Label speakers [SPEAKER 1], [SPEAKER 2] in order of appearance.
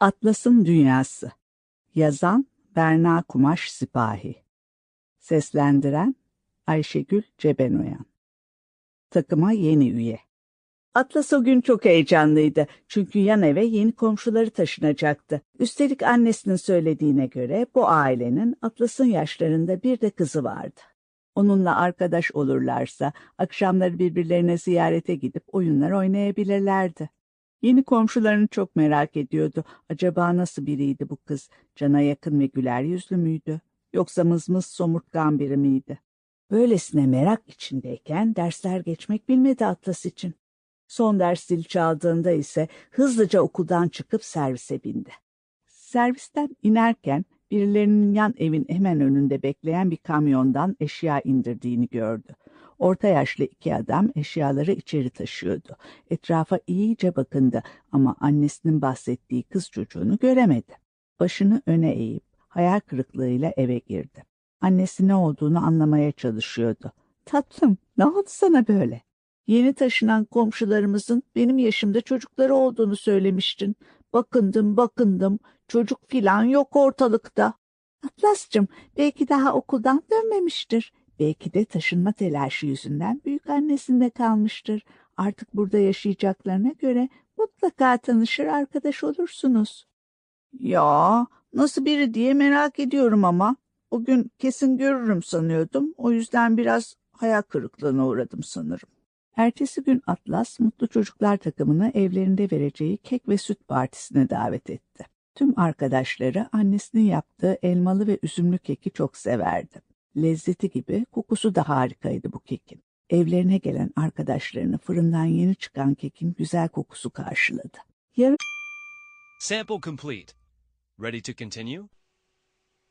[SPEAKER 1] Atlas'ın Dünyası Yazan Berna Kumaş Sipahi Seslendiren Ayşegül Cebenoyan Takıma yeni üye Atlas o gün çok heyecanlıydı çünkü yan eve yeni komşuları taşınacaktı. Üstelik annesinin söylediğine göre bu ailenin Atlas'ın yaşlarında bir de kızı vardı. Onunla arkadaş olurlarsa akşamları birbirlerine ziyarete gidip oyunlar oynayabilirlerdi. Yeni komşularını çok merak ediyordu. Acaba nasıl biriydi bu kız? Cana yakın ve güler yüzlü müydü? Yoksa mızmız somurtkan biri miydi? Böylesine merak içindeyken dersler geçmek bilmedi Atlas için. Son ders zil çaldığında ise hızlıca okuldan çıkıp servise bindi. Servisten inerken birilerinin yan evin hemen önünde bekleyen bir kamyondan eşya indirdiğini gördü. Orta yaşlı iki adam eşyaları içeri taşıyordu. Etrafa iyice bakındı ama annesinin bahsettiği kız çocuğunu göremedi. Başını öne eğip hayal kırıklığıyla eve girdi. Annesi ne olduğunu anlamaya çalışıyordu. Tatlım, ne oldu sana böyle? Yeni taşınan komşularımızın benim yaşımda çocukları olduğunu söylemiştin. Bakındım, bakındım. Çocuk filan yok ortalıkta. Atlas'cığım, belki daha okuldan dönmemiştir. Belki de taşınma telaşı yüzünden büyük annesinde kalmıştır. Artık burada yaşayacaklarına göre mutlaka tanışır arkadaş olursunuz. Ya nasıl biri diye merak ediyorum ama. O gün kesin görürüm sanıyordum. O yüzden biraz hayal kırıklığına uğradım sanırım. Ertesi gün Atlas Mutlu Çocuklar takımını evlerinde vereceği kek ve süt partisine davet etti. Tüm arkadaşları annesinin yaptığı elmalı ve üzümlü keki çok severdi. Lezzeti gibi kokusu da harikaydı bu kekin. Evlerine gelen arkadaşlarını fırından yeni çıkan kekin güzel kokusu karşıladı. Yarın
[SPEAKER 2] Sample complete. Ready to continue?